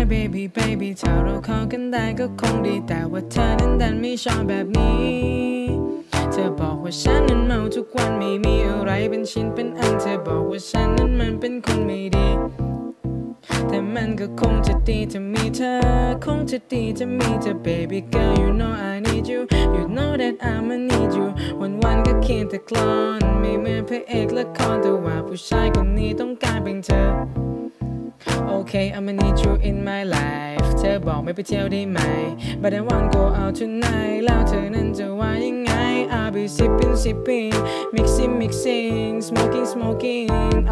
my baby baby ถ้าเราเข้ากันได้ก็คงดี แต่ว่าเธอนั้นดันไม่ชอบแบบนี้ เธอบอกว่าฉันนั้นเมาทุกวันไม่มีอะไรเป็นชิ้นเป็นอัน เธอบอกว่าฉันนั้นมันเป็นคนไม่ดี แต่มันก็คงจะดีจะมีเธอ คงจะดีจะมีเธอ baby girl you know I need you you know that I'ma need you วันวันก็เขียนแต่กลอน ไม่เหมือนพระเอกละครแต่ว่าผู้ชายคนนี้ต้องการเป็นเธอ โอเค I'ma need you in my life เธอบอกไม่ไปเที่ยวได้ไหม But I want go out tonight แล้วเธอนั้นจะว่ายังไง I'll be sipping sipping mixing mixing smoking smoking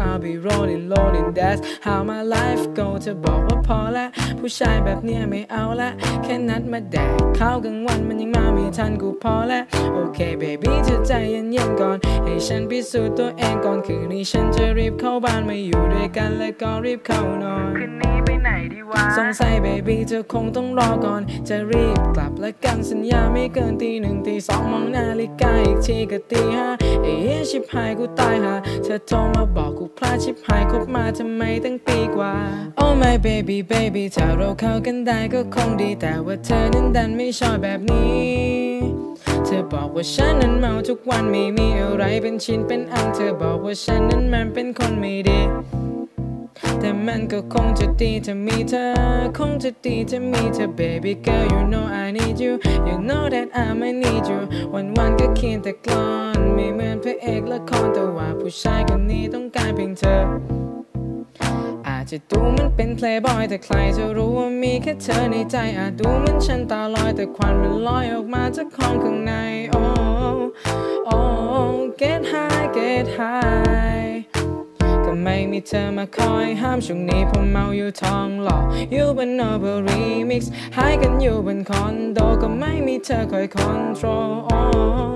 I'll be rolling rolling that's how my life go เธอบอกว่าพอละ ผู้ชายแบบเนี้ยไม่เอาละ แค่นัดมาแดกข้าวกลางวันมันยังมาไม่ทันกูพอละโอเค baby เธอใจเย็นๆก่อน ให้ฉันพิสูจน์ตัวเองก่อนคืนนี้ฉันจะรีบเข้าบ้านมาอยู่ด้วยกันแล้วก็รีบเข้านอนคืนนี้ไปไหนดีวะสงสัยเบบี้เธอคงต้องรอก่อน จะรีบกลับและกันสัญญาไม่เกินตีหนึ่งตีสองมองนาฬิกาอีกทีก็ตีห้าเอ๊ะชิบหายกูตายหาเธอโทรมาบอกกูพลาดชิบหายคบมาทำไมตั้งปีกว่า Oh my baby baby ถ้าเราเข้ากันได้ก็คงดีแต่ว่าเธอนั้นดันไม่ชอบแบบนี้เธอบอกว่าฉันนั้นเมาทุกวันไม่มีอะไรเป็นชิ้นเป็นอัน เธอบอกว่าฉันนั้นมันเป็นคนไม่ดี แต่มันก็คงจะดีถ้ามีเธอ คงจะดีถ้ามีเธอ baby girl you know I need you you know that I'ma need you วันวันๆก็เขียนแต่กลอน ไม่เหมือนพระเอกละครแต่ว่าผู้ชายคนนี้ต้องการเพียงเธอ อาจจะดูมันเป็นเพลย์บอยแต่ใครจะรู้ว่ามีแค่เธอในใจ อาจดูมือนฉันตาลอยแต่ควันมันลอยออกมาจากห้องข้างใน oh oh get high get high ไม่มีเธอมาคอยห้ามช่วงนี้ผมเมาอยู่ท้องหล่ออยู่บนโนเบอรีมิกซ์หายกันอยู่บนคอนโดก็ไม่มีเธอคอยคอนโทรล oh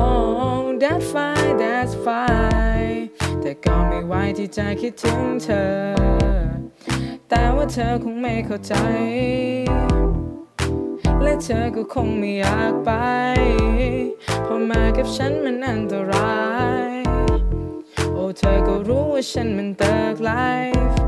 oh that's fine that's fine แต่ก็ไม่ไหวที่จะคิดถึงเธอ แต่ว่าเธอคงไม่เข้าใจ และเธอก็คงไม่อยากไปเพราะมากับฉันมันอันตราย เธอก็รู้ว่าฉันมันเติร์กไลฟ์